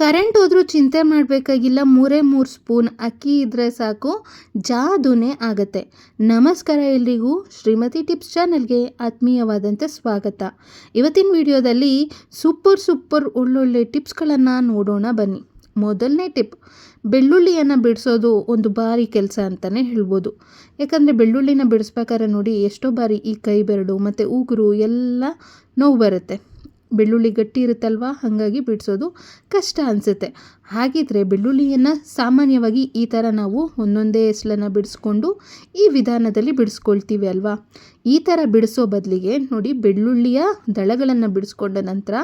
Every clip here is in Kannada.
ಕರೆಂಟ್ ಹೋದರೂ ಚಿಂತೆ ಮಾಡಬೇಕಾಗಿಲ್ಲ. ಮೂರೇ ಮೂರು ಸ್ಪೂನ್ ಅಕ್ಕಿ ಇದ್ದರೆ ಸಾಕು. ಜಾದೂನೇ ಆಗತ್ತೆ. ನಮಸ್ಕಾರ ಎಲ್ರಿಗೂ. ಶ್ರೀಮತಿ ಟಿಪ್ಸ್ ಚಾನಲ್ಗೆ ಆತ್ಮೀಯವಾದಂತೆ ಸ್ವಾಗತ. ಇವತ್ತಿನ ವಿಡಿಯೋದಲ್ಲಿ ಸೂಪರ್ ಸೂಪರ್ ಒಳ್ಳೊಳ್ಳೆ ಟಿಪ್ಸ್ಗಳನ್ನು ನೋಡೋಣ ಬನ್ನಿ. ಮೊದಲನೇ ಟಿಪ್, ಬೆಳ್ಳುಳ್ಳಿಯನ್ನು ಬಿಡಿಸೋದು ಒಂದು ಭಾರಿ ಕೆಲಸ ಅಂತಲೇ ಹೇಳ್ಬೋದು. ಯಾಕಂದರೆ ಬೆಳ್ಳುಳ್ಳಿನ ಬಿಡಿಸ್ಬೇಕಾದ್ರೆ ನೋಡಿ ಎಷ್ಟೋ ಬಾರಿ ಈ ಕೈ ಬೆರಳು ಮತ್ತು ಉಗುರು ಎಲ್ಲ ನೋವು ಬರುತ್ತೆ. ಬೆಳ್ಳುಳ್ಳಿ ಗಟ್ಟಿ ಇರುತ್ತಲ್ವಾ? ಹಾಗಾಗಿ ಬಿಡಿಸೋದು ಕಷ್ಟ ಅನಿಸುತ್ತೆ. ಹಾಗಿದ್ರೆ ಬೆಳ್ಳುಳ್ಳಿಯನ್ನು ಸಾಮಾನ್ಯವಾಗಿ ಈ ಥರ ನಾವು ಒಂದೊಂದೇ ಎಸ್ಲನ್ನು ಬಿಡಿಸ್ಕೊಂಡು ಈ ವಿಧಾನದಲ್ಲಿ ಬಿಡಿಸ್ಕೊಳ್ತೀವಿ ಅಲ್ವಾ? ಈ ಥರ ಬಿಡಿಸೋ ಬದಲಿಗೆ ನೋಡಿ ಬೆಳ್ಳುಳ್ಳಿಯ ದಳಗಳನ್ನು ಬಿಡಿಸ್ಕೊಂಡ ನಂತರ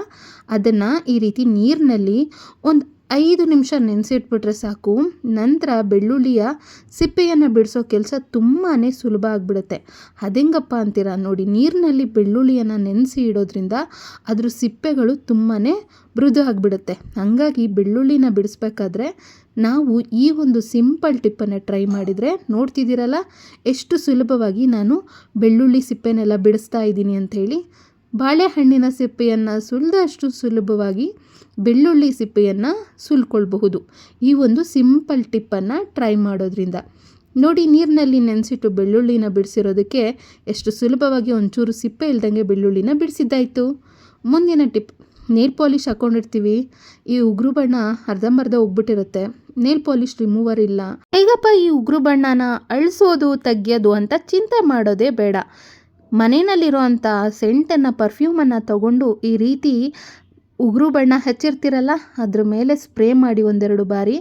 ಅದನ್ನು ಈ ರೀತಿ ನೀರಿನಲ್ಲಿ ಒಂದು ಐದು ನಿಮಿಷ ನೆನೆಸಿಟ್ಬಿಟ್ರೆ ಸಾಕು. ನಂತರ ಬೆಳ್ಳುಳ್ಳಿಯ ಸಿಪ್ಪೆಯನ್ನು ಬಿಡಿಸೋ ಕೆಲಸ ತುಂಬಾ ಸುಲಭ ಆಗಿಬಿಡುತ್ತೆ. ಅದೆಂಗಪ್ಪ ಅಂತೀರಾ? ನೋಡಿ, ನೀರಿನಲ್ಲಿ ಬೆಳ್ಳುಳ್ಳಿಯನ್ನು ನೆನೆಸಿ ಇಡೋದ್ರಿಂದ ಅದ್ರ ಸಿಪ್ಪೆಗಳು ತುಂಬಾ ಮೃದು ಆಗಿಬಿಡುತ್ತೆ. ಹಾಗಾಗಿ ಬೆಳ್ಳುಳ್ಳಿನ ಬಿಡಿಸ್ಬೇಕಾದ್ರೆ ನಾವು ಈ ಒಂದು ಸಿಂಪಲ್ ಟಿಪ್ಪನ್ನು ಟ್ರೈ ಮಾಡಿದರೆ ನೋಡ್ತಿದ್ದೀರಲ್ಲ, ಎಷ್ಟು ಸುಲಭವಾಗಿ ನಾನು ಬೆಳ್ಳುಳ್ಳಿ ಸಿಪ್ಪೆನೆಲ್ಲ ಬಿಡಿಸ್ತಾ ಇದ್ದೀನಿ ಅಂಥೇಳಿ. ಬಾಳೆಹಣ್ಣಿನ ಸಿಪ್ಪೆಯನ್ನು ಸುಲಿದಷ್ಟು ಸುಲಭವಾಗಿ ಬೆಳ್ಳುಳ್ಳಿ ಸಿಪ್ಪೆಯನ್ನು ಸುಲ್ಕೊಳ್ಬಹುದು. ಈ ಒಂದು ಸಿಂಪಲ್ ಟಿಪ್ಪನ್ನು ಟ್ರೈ ಮಾಡೋದ್ರಿಂದ. ನೋಡಿ, ನೀರಿನಲ್ಲಿ ನೆನೆಸಿಟ್ಟು ಬೆಳ್ಳುಳ್ಳಿನ ಬಿಡಿಸಿರೋದಕ್ಕೆ ಎಷ್ಟು ಸುಲಭವಾಗಿ ಒಂಚೂರು ಸಿಪ್ಪೆ ಇಲ್ದಂಗೆ ಬೆಳ್ಳುಳ್ಳಿನ ಬಿಡಿಸಿದ್ದಾಯಿತು. ಮುಂದಿನ ಟಿಪ್, ನೇಲ್ ಪಾಲಿಷ್ ಹಾಕ್ಕೊಂಡಿರ್ತೀವಿ ಈ ಉಗುರು ಬಣ್ಣ ಅರ್ಧಂಬರ್ಧ ಹೋಗ್ಬಿಟ್ಟಿರುತ್ತೆ ನೇಲ್ ಪಾಲಿಷ್ ರಿಮೂವರ್ ಇಲ್ಲ. ಹೇಗಪ್ಪ ಈ ಉಗುರು ಬಣ್ಣನ ಅಳಿಸೋದು, ತೆಗಿಯೋದು ಅಂತ ಚಿಂತೆ ಮಾಡೋದೇ ಬೇಡ. ಮನೆಯಲ್ಲಿರುವಂಥ ಸೆಂಟನ್ನು, ಪರ್ಫ್ಯೂಮನ್ನು ತಗೊಂಡು ಈ ರೀತಿ ಉಗುರು ಬಣ್ಣ ಹಚ್ಚಿರ್ತೀರಲ್ಲ, ಅದ್ರ ಮೇಲೆ ಸ್ಪ್ರೇ ಮಾಡಿ ಒಂದೆರಡು ಬಾರಿ.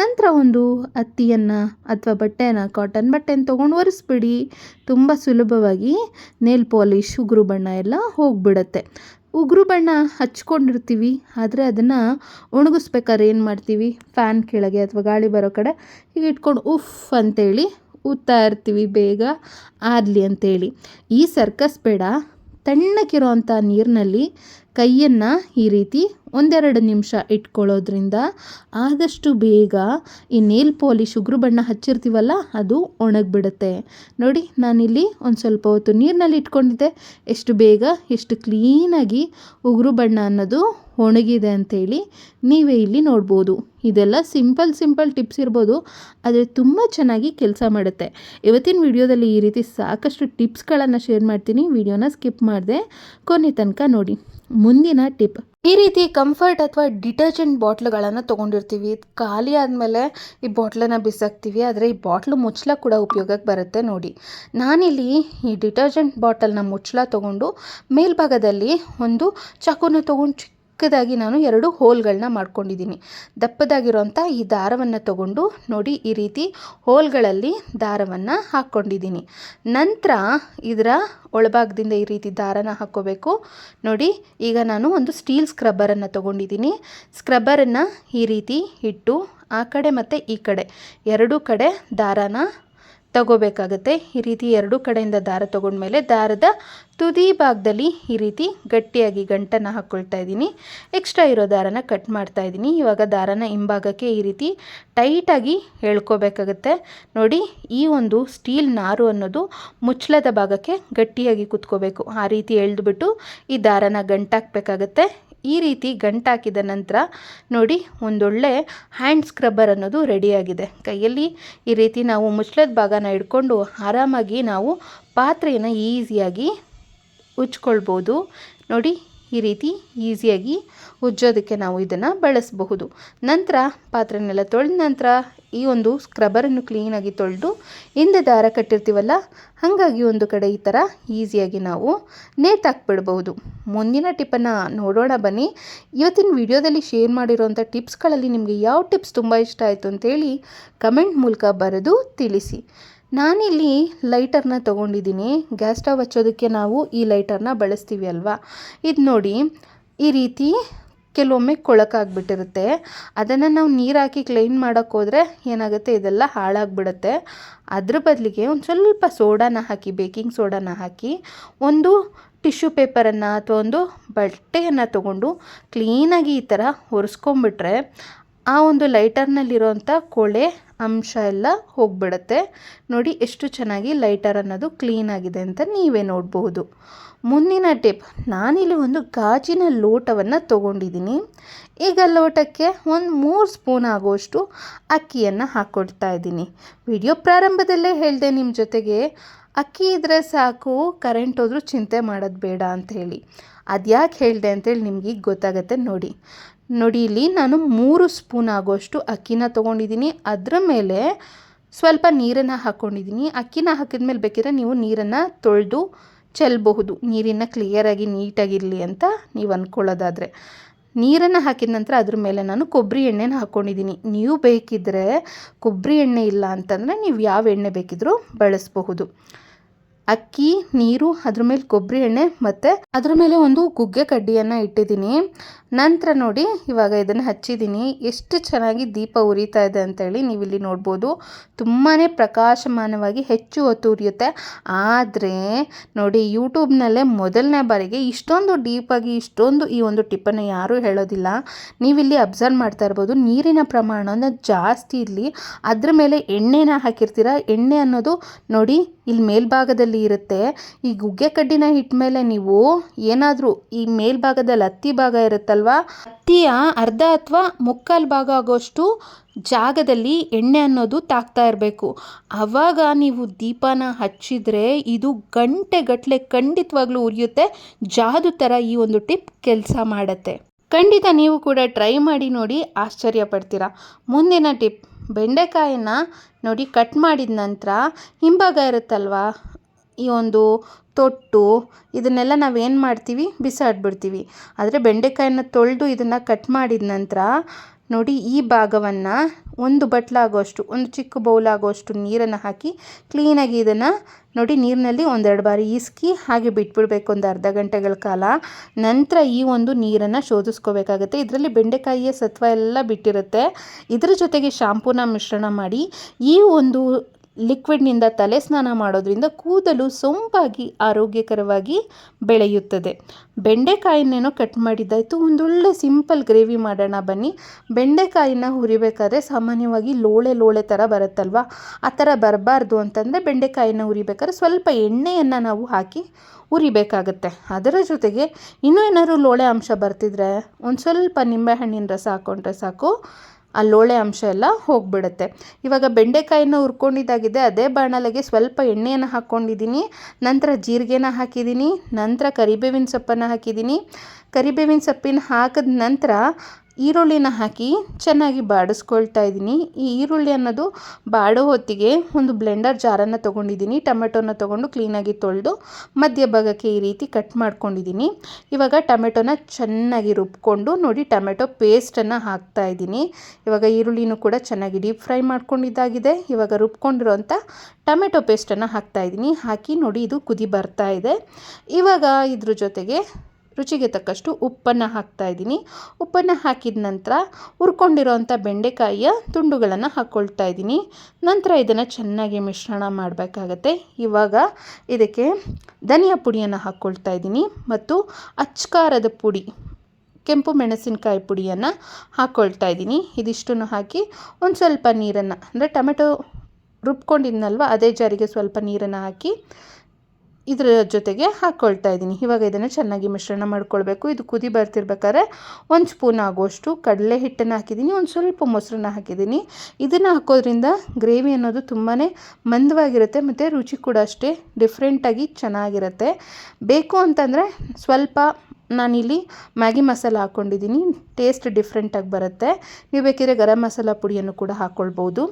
ನಂತರ ಒಂದು ಹತ್ತಿಯನ್ನು ಅಥವಾ ಬಟ್ಟೆನ, ಕಾಟನ್ ಬಟ್ಟೆನ ತೊಗೊಂಡು ಒರೆಸ್ಬಿಡಿ. ತುಂಬ ಸುಲಭವಾಗಿ ನೇಲ್ ಪಾಲಿಷ್ ಉಗುರು ಬಣ್ಣ ಎಲ್ಲ ಹೋಗಿಬಿಡತ್ತೆ. ಉಗುರು ಬಣ್ಣ ಹಚ್ಕೊಂಡಿರ್ತೀವಿ, ಆದರೆ ಅದನ್ನು ಒಣಗಿಸ್ಬೇಕಾದ್ರೆ ಏನು ಮಾಡ್ತೀವಿ ಫ್ಯಾನ್ ಕೆಳಗೆ ಅಥವಾ ಗಾಳಿ ಬರೋ ಕಡೆ ಹೀಗೆ ಇಟ್ಕೊಂಡು ಉಫ್ ಅಂತೇಳಿ ಊದ್ತಾ ಇರ್ತೀವಿ ಬೇಗ ಆಗಲಿ ಅಂತೇಳಿ. ಈ ಸರ್ಕಸ್ ಬೇಡ ತಣ್ಣಕ್ಕಿರೋ ಅಂಥ ನೀರಿನಲ್ಲಿ ಕೈಯನ್ನು ಈ ರೀತಿ ಒಂದೆರಡು ನಿಮಿಷ ಇಟ್ಕೊಳ್ಳೋದ್ರಿಂದ ಆದಷ್ಟು ಬೇಗ ಈ ನೇಲ್ ಪಾಲಿಶ್ ಉಗುರು ಬಣ್ಣ ಹಚ್ಚಿರ್ತೀವಲ್ಲ, ಅದು ಒಣಗಿಬಿಡುತ್ತೆ. ನೋಡಿ, ನಾನಿಲ್ಲಿ ಒಂದು ಸ್ವಲ್ಪ ಹೊತ್ತು ನೀರಿನಲ್ಲಿ ಇಟ್ಕೊಂಡಿದ್ದೆ. ಎಷ್ಟು ಬೇಗ, ಎಷ್ಟು ಕ್ಲೀನಾಗಿ ಉಗುರು ಬಣ್ಣ ಅನ್ನೋದು ಒಣಗಿದೆ ಅಂಥೇಳಿ ನೀವೇ ಇಲ್ಲಿ ನೋಡ್ಬೋದು. ಇದೆಲ್ಲ ಸಿಂಪಲ್ ಸಿಂಪಲ್ ಟಿಪ್ಸ್ ಇರ್ಬೋದು, ಆದರೆ ತುಂಬ ಚೆನ್ನಾಗಿ ಕೆಲಸ ಮಾಡುತ್ತೆ. ಇವತ್ತಿನ ವಿಡಿಯೋದಲ್ಲಿ ಈ ರೀತಿ ಸಾಕಷ್ಟು ಟಿಪ್ಸ್ಗಳನ್ನು ಶೇರ್ ಮಾಡ್ತೀನಿ. ವಿಡಿಯೋನ ಸ್ಕಿಪ್ ಮಾಡಿದೆ ಕೊನೆ ತನಕ ನೋಡಿ. ಮುಂದಿನ ಟಿಪ್. ಈ ರೀತಿ ಕಂಫರ್ಟ್ ಅಥವಾ ಡಿಟರ್ಜೆಂಟ್ ಬಾಟ್ಲುಗಳನ್ನು ತೊಗೊಂಡಿರ್ತೀವಿ. ಖಾಲಿ ಆದಮೇಲೆ ಈ ಬಾಟ್ಲನ್ನು ಬಿಸಾಕ್ತೀವಿ. ಆದರೆ ಈ ಬಾಟ್ಲು ಮುಚ್ಚಳ ಕೂಡ ಉಪಯೋಗಕ್ಕೆ ಬರುತ್ತೆ ನೋಡಿ. ನಾನಿಲ್ಲಿ ಈ ಡಿಟರ್ಜೆಂಟ್ ಬಾಟಲ್ನ ಮುಚ್ಚಳ ತೊಗೊಂಡು ಮೇಲ್ಭಾಗದಲ್ಲಿ ಒಂದು ಚಾಕುನ ತೊಗೊಂಡು ಚಿಕ್ಕದಾಗಿ ನಾನು ಎರಡು ಹೋಲ್ಗಳನ್ನ ಮಾಡ್ಕೊಂಡಿದ್ದೀನಿ. ದಪ್ಪದಾಗಿರೋಂಥ ಈ ದಾರವನ್ನು ತಗೊಂಡು ನೋಡಿ ಈ ರೀತಿ ಹೋಲ್ಗಳಲ್ಲಿ ದಾರವನ್ನು ಹಾಕ್ಕೊಂಡಿದ್ದೀನಿ. ನಂತರ ಇದರ ಒಳಭಾಗದಿಂದ ಈ ರೀತಿ ದಾರನ ಹಾಕ್ಕೋಬೇಕು. ನೋಡಿ, ಈಗ ನಾನು ಒಂದು ಸ್ಟೀಲ್ ಸ್ಕ್ರಬ್ಬರನ್ನು ತೊಗೊಂಡಿದ್ದೀನಿ. ಸ್ಕ್ರಬ್ಬರನ್ನು ಈ ರೀತಿ ಇಟ್ಟು ಆ ಕಡೆ ಮತ್ತು ಈ ಕಡೆ ಎರಡೂ ಕಡೆ ದಾರನ ತಗೋಬೇಕಾಗತ್ತೆ. ಈ ರೀತಿ ಎರಡೂ ಕಡೆಯಿಂದ ದಾರ ತಗೊಂಡ್ಮೇಲೆ ದಾರದ ತುದಿ ಭಾಗದಲ್ಲಿ ಈ ರೀತಿ ಗಟ್ಟಿಯಾಗಿ ಗಂಟನ್ನು ಹಾಕ್ಕೊಳ್ತಾ ಇದ್ದೀನಿ. ಎಕ್ಸ್ಟ್ರಾ ಇರೋ ದಾರನ ಕಟ್ ಮಾಡ್ತಾ ಇದ್ದೀನಿ. ಇವಾಗ ದಾರನ ಹಿಂಭಾಗಕ್ಕೆ ಈ ರೀತಿ ಟೈಟಾಗಿ ಎಳ್ಕೋಬೇಕಾಗತ್ತೆ ನೋಡಿ, ಈ ಒಂದು ಸ್ಟೀಲ್ ನಾರು ಅನ್ನೋದು ಮುಚ್ಚಳದ ಭಾಗಕ್ಕೆ ಗಟ್ಟಿಯಾಗಿ ಕುತ್ಕೋಬೇಕು. ಆ ರೀತಿ ಎಳೆದುಬಿಟ್ಟು ಈ ದಾರನ ಗಂಟಾಕಬೇಕಾಗತ್ತೆ. ಈ ರೀತಿ ಗಂಟಾಕಿದ ನಂತರ ನೋಡಿ ಒಂದೊಳ್ಳೆ ಹ್ಯಾಂಡ್ ಸ್ಕ್ರಬ್ಬರ್ ಅನ್ನೋದು ರೆಡಿಯಾಗಿದೆ. ಕೈಯಲ್ಲಿ ಈ ರೀತಿ ನಾವು ಮುಚ್ಚಳದ ಭಾಗನ ಇಟ್ಕೊಂಡು ಆರಾಮಾಗಿ ನಾವು ಪಾತ್ರೆಯನ್ನು ಈಸಿಯಾಗಿ ಉಜ್ಕೊಳ್ಬೋದು. ನೋಡಿ ಈ ರೀತಿ ಈಸಿಯಾಗಿ ಉಜ್ಜೋದಕ್ಕೆ ನಾವು ಇದನ್ನು ಬಳಸಬಹುದು. ನಂತರ ಪಾತ್ರೆನೆಲ್ಲ ತೊಳೆದ ನಂತರ ಈ ಒಂದು ಸ್ಕ್ರಬ್ಬರನ್ನು ಕ್ಲೀನಾಗಿ ತೊಳೆದು ಹಿಂದೆ ದಾರ ಕಟ್ಟಿರ್ತೀವಲ್ಲ, ಹಾಗಾಗಿ ಒಂದು ಕಡೆ ಈ ಥರ ಈಸಿಯಾಗಿ ನಾವು ನೇತಾಕ್ಬಿಡ್ಬೋದು ಮುಂದಿನ ಟಿಪ್ಪನ್ನು ನೋಡೋಣ ಬನ್ನಿ. ಇವತ್ತಿನ ವಿಡಿಯೋದಲ್ಲಿ ಶೇರ್ ಮಾಡಿರೋಂಥ ಟಿಪ್ಸ್ಗಳಲ್ಲಿ ನಿಮಗೆ ಯಾವ ಟಿಪ್ಸ್ ತುಂಬ ಇಷ್ಟ ಆಯಿತು ಅಂತೇಳಿ ಕಮೆಂಟ್ ಮೂಲಕ ಬರೆದು ತಿಳಿಸಿ. ನಾನಿಲ್ಲಿ ಲೈಟರ್ನ ತೊಗೊಂಡಿದ್ದೀನಿ. ಗ್ಯಾಸ್ ಸ್ಟವ್ ಹಚ್ಚೋದಕ್ಕೆ ನಾವು ಈ ಲೈಟರ್ನ ಬಳಸ್ತೀವಿ ಅಲ್ವಾ? ಇದು ನೋಡಿ, ಈ ರೀತಿ ಕೆಲವೊಮ್ಮೆ ಕೊಳಕಾಗ್ಬಿಟ್ಟಿರುತ್ತೆ. ಅದನ್ನು ನಾವು ನೀರು ಹಾಕಿ ಕ್ಲೀನ್ ಮಾಡೋಕ್ಕೆ ಹೋದರೆ ಏನಾಗುತ್ತೆ? ಇದೆಲ್ಲ ಹಾಳಾಗಿಬಿಡುತ್ತೆ. ಅದ್ರ ಬದಲಿಗೆ ಒಂದು ಸ್ವಲ್ಪ ಸೋಡಾನ ಹಾಕಿ, ಬೇಕಿಂಗ್ ಸೋಡಾನ ಹಾಕಿ, ಒಂದು ಟಿಶ್ಯೂ ಪೇಪರನ್ನು ಅಥವಾ ಒಂದು ಬಟ್ಟೆಯನ್ನು ತೊಗೊಂಡು ಕ್ಲೀನಾಗಿ ಈ ಥರ ಒರೆಸ್ಕೊಂಬಿಟ್ರೆ ಆ ಒಂದು ಲೈಟರ್ನಲ್ಲಿರೋಂಥ ಕೊಳೆ ಅಂಶ ಎಲ್ಲ ಹೋಗ್ಬಿಡುತ್ತೆ. ನೋಡಿ ಎಷ್ಟು ಚೆನ್ನಾಗಿ ಲೈಟರ್ ಅನ್ನೋದು ಕ್ಲೀನ್ ಆಗಿದೆ ಅಂತ ನೀವೇ ನೋಡಬಹುದು ಮುಂದಿನ ಟಿಪ್, ನಾನಿಲ್ಲಿ ಒಂದು ಗಾಜಿನ ಲೋಟವನ್ನು ತಗೊಂಡಿದ್ದೀನಿ. ಈಗ ಲೋಟಕ್ಕೆ ಒಂದು ಮೂರು ಸ್ಪೂನ್ ಆಗುವಷ್ಟು ಅಕ್ಕಿಯನ್ನು ಹಾಕ್ಕೊಡ್ತಾ ಇದ್ದೀನಿ. ವಿಡಿಯೋ ಪ್ರಾರಂಭದಲ್ಲೇ ಹೇಳಿದೆ ನಿಮ್ಮ ಜೊತೆಗೆ, ಅಕ್ಕಿ ಇದ್ದರೆ ಸಾಕು ಕರೆಂಟ್ ಹೋದರೂ ಚಿಂತೆ ಮಾಡೋದು ಬೇಡ ಅಂತ ಹೇಳಿ. ಅದ್ಯಾಕೆ ಹೇಳಿದೆ ಅಂತೇಳಿ ನಿಮಗೆ ಗೊತ್ತಾಗತ್ತೆ ನೋಡಿ. ನೋಡಿ, ಇಲ್ಲಿ ನಾನು ಮೂರು ಸ್ಪೂನ್ ಆಗೋಷ್ಟು ಅಕ್ಕಿನ ತೊಗೊಂಡಿದ್ದೀನಿ. ಅದರ ಮೇಲೆ ಸ್ವಲ್ಪ ನೀರನ್ನು ಹಾಕ್ಕೊಂಡಿದ್ದೀನಿ ಅಕ್ಕಿನ ಹಾಕಿದ್ಮೇಲೆ ಬೇಕಿದ್ರೆ ನೀವು ನೀರನ್ನು ತೊಳೆದು ಚೆಲ್ಲಬಹುದು ನೀರಿನ ಕ್ಲಿಯರಾಗಿ ನೀಟಾಗಿರಲಿ ಅಂತ ನೀವು ಅಂದ್ಕೊಳ್ಳೋದಾದರೆ ನೀರನ್ನು ಹಾಕಿದ ನಂತರ ಅದ್ರ ಮೇಲೆ ನಾನು ಕೊಬ್ಬರಿ ಎಣ್ಣೆನ ಹಾಕ್ಕೊಂಡಿದ್ದೀನಿ ನೀವು ಬೇಕಿದ್ದರೆ ಕೊಬ್ಬರಿ ಎಣ್ಣೆ ಇಲ್ಲ ಅಂತಂದರೆ ನೀವು ಯಾವ ಎಣ್ಣೆ ಬೇಕಿದ್ದರೂ ಬಳಸಬಹುದು. ಅಕ್ಕಿ, ನೀರು, ಅದ್ರ ಮೇಲೆ ಕೊಬ್ಬರಿ ಎಣ್ಣೆ ಮತ್ತು ಅದ್ರ ಮೇಲೆ ಒಂದು ಗುಗ್ಗೆ ಕಡ್ಡಿಯನ್ನು ಇಟ್ಟಿದ್ದೀನಿ. ನಂತರ ನೋಡಿ ಇವಾಗ ಇದನ್ನು ಹಚ್ಚಿದ್ದೀನಿ. ಎಷ್ಟು ಚೆನ್ನಾಗಿ ದೀಪ ಉರಿತಾ ಇದೆ ಅಂತೇಳಿ ನೀವು ಇಲ್ಲಿ ನೋಡ್ಬೋದು. ತುಂಬಾ ಪ್ರಕಾಶಮಾನವಾಗಿ ಹೆಚ್ಚು ಹೊತ್ತು ಉರಿಯುತ್ತೆ. ಆದರೆ ನೋಡಿ ಯೂಟ್ಯೂಬ್ನಲ್ಲೇ ಮೊದಲನೇ ಬಾರಿಗೆ ಇಷ್ಟೊಂದು ಡೀಪಾಗಿ ಇಷ್ಟೊಂದು ಈ ಒಂದು ಟಿಪ್ಪನ್ನು ಯಾರೂ ಹೇಳೋದಿಲ್ಲ. ನೀವಿಲ್ಲಿ ಅಬ್ಸರ್ವ್ ಮಾಡ್ತಾ ಇರ್ಬೋದು. ನೀರಿನ ಪ್ರಮಾಣನ ಜಾಸ್ತಿ ಇರಲಿ. ಅದ್ರ ಮೇಲೆ ಎಣ್ಣೆನ ಹಾಕಿರ್ತೀರ? ಎಣ್ಣೆ ಅನ್ನೋದು ನೋಡಿ ಇಲ್ಲಿ ಮೇಲ್ಭಾಗದಲ್ಲಿ ಇರುತ್ತೆ. ಈ ಗುಗ್ಗೆ ಕಡ್ಡಿನ ಇಟ್ಟ ಮೇಲೆ ನೀವು ಏನಾದರೂ ಈ ಮೇಲ್ಭಾಗದಲ್ಲಿ ಹತ್ತಿ ಭಾಗ ಇರುತ್ತಲ್ವಾ? ಹತ್ತಿಯ ಅರ್ಧ ಅಥವಾ ಮುಕ್ಕಾಲು ಭಾಗ ಆಗೋಷ್ಟು ಜಾಗದಲ್ಲಿ ಎಣ್ಣೆ ಅನ್ನೋದು ತಾಕ್ತಾ ಇರಬೇಕು. ಆವಾಗ ನೀವು ದೀಪನ ಹಚ್ಚಿದರೆ ಇದು ಗಂಟೆಗಟ್ಟಲೆ ಖಂಡಿತವಾಗ್ಲೂ ಉರಿಯುತ್ತೆ. ಜಾದು ಥರ ಈ ಒಂದು ಟಿಪ್ ಕೆಲಸ ಮಾಡುತ್ತೆ. ಖಂಡಿತ ನೀವು ಕೂಡ ಟ್ರೈ ಮಾಡಿ ನೋಡಿ, ಆಶ್ಚರ್ಯ ಪಡ್ತೀರಾ? ಮುಂದಿನ ಟಿಪ್. ಬೆಂಡೆಕಾಯನ್ನು ನೋಡಿ ಕಟ್ ಮಾಡಿದ ನಂತರ ಹಿಂಭಾಗ ಇರುತ್ತಲ್ವಾ? ಈ ಒಂದು ತೊಟ್ಟು, ಇದನ್ನೆಲ್ಲ ನಾವೇನು ಮಾಡ್ತೀವಿ? ಬಿಸಾಡ್ಬಿಡ್ತೀವಿ. ಆದರೆ ಬೆಂಡೆಕಾಯನ್ನ ತೊಳೆದು ಇದನ್ನು ಕಟ್ ಮಾಡಿದ ನಂತರ ನೋಡಿ, ಈ ಭಾಗವನ್ನು ಒಂದು ಬಟ್ಲಾಗುವಷ್ಟು ಒಂದು ಚಿಕ್ಕ ಬೌಲಾಗುವಷ್ಟು ನೀರನ್ನು ಹಾಕಿ ಕ್ಲೀನಾಗಿ ಇದನ್ನು ನೋಡಿ, ನೀರಿನಲ್ಲಿ ಒಂದೆರಡು ಬಾರಿ ಇಸ್ಕಿ ಹಾಗೆ ಬಿಟ್ಬಿಡ್ಬೇಕು ಒಂದು ಅರ್ಧ ಗಂಟೆಗಳ ಕಾಲ. ನಂತರ ಈ ಒಂದು ನೀರನ್ನು ಶೋಧಿಸ್ಕೋಬೇಕಾಗುತ್ತೆ. ಇದರಲ್ಲಿ ಬೆಂಡೆಕಾಯಿಯ ಸತ್ವ ಎಲ್ಲ ಬಿಟ್ಟಿರುತ್ತೆ. ಇದರ ಜೊತೆಗೆ ಶಾಂಪೂನ ಮಿಶ್ರಣ ಮಾಡಿ ಈ ಒಂದು ಲಿಕ್ವಿಡ್ನಿಂದ ತಲೆ ಸ್ನಾನ ಮಾಡೋದ್ರಿಂದ ಕೂದಲು ಸೊಂಪಾಗಿ ಆರೋಗ್ಯಕರವಾಗಿ ಬೆಳೆಯುತ್ತದೆ. ಬೆಂಡೆಕಾಯಿನೇನೋ ಕಟ್ ಮಾಡಿದ್ದಾಯಿತು, ಒಂದೊಳ್ಳೆ ಸಿಂಪಲ್ ಗ್ರೇವಿ ಮಾಡೋಣ ಬನ್ನಿ. ಬೆಂಡೆಕಾಯಿನ ಹುರಿಬೇಕಾದ್ರೆ ಸಾಮಾನ್ಯವಾಗಿ ಲೋಳೆ ಲೋಳೆ ಥರ ಬರುತ್ತಲ್ವ? ಆ ಥರ ಬರಬಾರ್ದು ಅಂತಂದರೆ ಬೆಂಡೆಕಾಯಿನ ಹುರಿಬೇಕಾದ್ರೆ ಸ್ವಲ್ಪ ಎಣ್ಣೆಯನ್ನು ನಾವು ಹಾಕಿ ಉರಿಬೇಕಾಗುತ್ತೆ ಅದರ ಜೊತೆಗೆ ಇನ್ನೂ ಏನಾದ್ರು ಲೋಳೆ ಅಂಶ ಬರ್ತಿದ್ರೆ, ಒಂದು ಸ್ವಲ್ಪ ನಿಂಬೆಹಣ್ಣಿನ ರಸ ಹಾಕ್ಕೊಂಡ್ರೆ ಸಾಕು. ಆ ಲೋಳೆ ಅಂಶ ಎಲ್ಲ ಹೋಗಿಬಿಡುತ್ತೆ. ಇವಾಗ ಬೆಂಡೆಕಾಯಿನ ಹುರ್ಕೊಂಡಿದ್ದಾಗಿದೆ, ಅದೇ ಬಾಣಲೆಗೆ ಸ್ವಲ್ಪ ಎಣ್ಣೆಯನ್ನು ಹಾಕ್ಕೊಂಡಿದ್ದೀನಿ, ನಂತರ ಜೀರಿಗೆನ ಹಾಕಿದ್ದೀನಿ, ನಂತರ ಕರಿಬೇವಿನ ಸೊಪ್ಪನ್ನು ಹಾಕಿದ್ದೀನಿ. ಕರಿಬೇವಿನ ಸೊಪ್ಪಿನ ಹಾಕಿದ ನಂತರ ಈರುಳ್ಳಿನ ಹಾಕಿ ಚೆನ್ನಾಗಿ ಬಾಡಿಸ್ಕೊಳ್ತಾ ಇದ್ದೀನಿ. ಈ ಈರುಳ್ಳಿ ಅನ್ನೋದು ಬಾಡೋ ಹೊತ್ತಿಗೆ ಒಂದು ಬ್ಲೆಂಡರ್ ಜಾರನ್ನು ತೊಗೊಂಡಿದ್ದೀನಿ. ಟೊಮೆಟೊನ ತೊಗೊಂಡು ಕ್ಲೀನಾಗಿ ತೊಳೆದು ಮಧ್ಯಭಾಗಕ್ಕೆ ಈ ರೀತಿ ಕಟ್ ಮಾಡ್ಕೊಂಡಿದ್ದೀನಿ. ಇವಾಗ ಟೊಮೆಟೊನ ಚೆನ್ನಾಗಿ ರುಬ್ಕೊಂಡು ನೋಡಿ ಟೊಮೆಟೊ ಪೇಸ್ಟನ್ನು ಹಾಕ್ತಾ ಇದ್ದೀನಿ. ಇವಾಗ ಈರುಳ್ಳಿನೂ ಕೂಡ ಚೆನ್ನಾಗಿ ಡೀಪ್ ಫ್ರೈ ಮಾಡ್ಕೊಂಡಿದ್ದಾಗಿದೆ. ಇವಾಗ ರುಬ್ಕೊಂಡಿರೋಂಥ ಟೊಮೆಟೊ ಪೇಸ್ಟನ್ನು ಹಾಕ್ತಾ ಇದ್ದೀನಿ. ಹಾಕಿ ನೋಡಿ ಇದು ಕುದಿ ಬರ್ತಾ ಇದೆ. ಇವಾಗ ಇದ್ರ ಜೊತೆಗೆ ರುಚಿಗೆ ತಕ್ಕಷ್ಟು ಉಪ್ಪನ್ನು ಹಾಕ್ತಾ ಇದ್ದೀನಿ. ಉಪ್ಪನ್ನು ಹಾಕಿದ ನಂತರ ಹುರ್ಕೊಂಡಿರೋವಂಥ ಬೆಂಡೆಕಾಯಿಯ ತುಂಡುಗಳನ್ನು ಹಾಕ್ಕೊಳ್ತಾ ಇದ್ದೀನಿ. ನಂತರ ಇದನ್ನು ಚೆನ್ನಾಗಿ ಮಿಶ್ರಣ ಮಾಡಬೇಕಾಗತ್ತೆ. ಇವಾಗ ಇದಕ್ಕೆ ಧನಿಯಾ ಪುಡಿಯನ್ನು ಹಾಕ್ಕೊಳ್ತಾ ಇದ್ದೀನಿ ಮತ್ತು ಅಚ್ಕಾರದ ಪುಡಿ, ಕೆಂಪು ಮೆಣಸಿನಕಾಯಿ ಪುಡಿಯನ್ನು ಹಾಕ್ಕೊಳ್ತಾ ಇದ್ದೀನಿ. ಇದಿಷ್ಟನ್ನು ಹಾಕಿ ಒಂದು ಸ್ವಲ್ಪ ನೀರನ್ನು, ಅಂದರೆ ಟೊಮೆಟೊ ರುಬ್ಕೊಂಡಿದ್ನಲ್ವ, ಅದೇ ಜಾರಿಗೆ ಸ್ವಲ್ಪ ನೀರನ್ನು ಹಾಕಿ ಇದರ ಜೊತೆಗೆ ಹಾಕ್ಕೊಳ್ತಾ ಇದ್ದೀನಿ. ಇವಾಗ ಇದನ್ನು ಚೆನ್ನಾಗಿ ಮಿಶ್ರಣ ಮಾಡ್ಕೊಳ್ಬೇಕು. ಇದು ಕುದಿ ಬರ್ತಿರ್ಬೇಕಾದ್ರೆ ಒಂದು ಸ್ಪೂನ್ ಆಗುವಷ್ಟು ಕಡಲೆ ಹಿಟ್ಟನ್ನು ಹಾಕಿದ್ದೀನಿ. ಒಂದು ಸ್ವಲ್ಪ ಮೊಸರನ್ನ ಹಾಕಿದ್ದೀನಿ. ಇದನ್ನು ಹಾಕೋದ್ರಿಂದ ಗ್ರೇವಿ ಅನ್ನೋದು ತುಂಬಾ ಮಂದವಾಗಿರುತ್ತೆ ಮತ್ತು ರುಚಿ ಕೂಡ ಅಷ್ಟೇ ಡಿಫ್ರೆಂಟಾಗಿ ಚೆನ್ನಾಗಿರುತ್ತೆ. ಬೇಕು ಅಂತಂದರೆ ಸ್ವಲ್ಪ ನಾನಿಲ್ಲಿ ಮ್ಯಾಗಿ ಮಸಾಲ ಹಾಕ್ಕೊಂಡಿದ್ದೀನಿ ಟೇಸ್ಟ್ ಡಿಫ್ರೆಂಟಾಗಿ ಬರುತ್ತೆ. ನೀವು ಬೇಕಿದ್ರೆ ಗರಂ ಮಸಾಲ ಪುಡಿಯನ್ನು ಕೂಡ ಹಾಕ್ಕೊಳ್ಬೋದು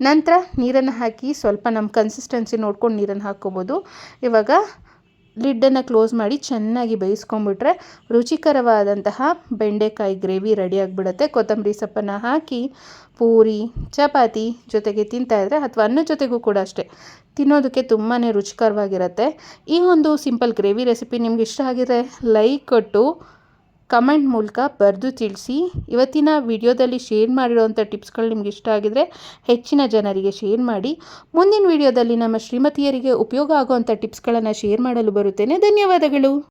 ನಂತರ ನೀರನ್ನು ಹಾಕಿ ಸ್ವಲ್ಪ ನಮ್ಮ ಕನ್ಸಿಸ್ಟೆನ್ಸಿ ನೋಡ್ಕೊಂಡು ನೀರನ್ನು ಹಾಕ್ಕೋಬೋದು. ಇವಾಗ ಲಿಡ್ಡನ್ನು ಕ್ಲೋಸ್ ಮಾಡಿ ಚೆನ್ನಾಗಿ ಬೇಯಿಸ್ಕೊಂಬಿಟ್ರೆ ರುಚಿಕರವಾದಂತಹ ಬೆಂಡೆಕಾಯಿ ಗ್ರೇವಿ ರೆಡಿ ಆಗಿಬಿಡುತ್ತೆ. ಕೊತ್ತಂಬರಿ ಸೊಪ್ಪನ್ನು ಹಾಕಿ, ಪೂರಿ, ಚಪಾತಿ ಜೊತೆಗೆ ತಿಂತಾಯಿದ್ರೆ ಅಥವಾ ಅನ್ನ ಜೊತೆಗೂ ಕೂಡ ಅಷ್ಟೇ ತಿನ್ನೋದಕ್ಕೆ ತುಂಬಾ ರುಚಿಕರವಾಗಿರುತ್ತೆ. ಈ ಒಂದು ಸಿಂಪಲ್ ಗ್ರೇವಿ ರೆಸಿಪಿ ನಿಮ್ಗೆ ಇಷ್ಟ ಆಗಿದ್ರೆ ಲೈಕ್ ಕೊಟ್ಟು ಕಮೆಂಟ್ ಮೂಲಕ ಬರೆದು ತಿಳಿಸಿ. ಇವತ್ತಿನ ವಿಡಿಯೋದಲ್ಲಿ ಶೇರ್ ಮಾಡಿರೋವಂಥ ಟಿಪ್ಸ್ಗಳು ನಿಮ್ಗೆ ಇಷ್ಟ ಆಗಿದರೆ ಹೆಚ್ಚಿನ ಜನರಿಗೆ ಶೇರ್ ಮಾಡಿ. ಮುಂದಿನ ವಿಡಿಯೋದಲ್ಲಿ ನಮ್ಮ ಶ್ರೀಮತಿಯರಿಗೆ ಉಪಯೋಗ ಆಗುವಂಥ ಟಿಪ್ಸ್ಗಳನ್ನು ಶೇರ್ ಮಾಡಲು ಬರುತ್ತೇನೆ. ಧನ್ಯವಾದಗಳು.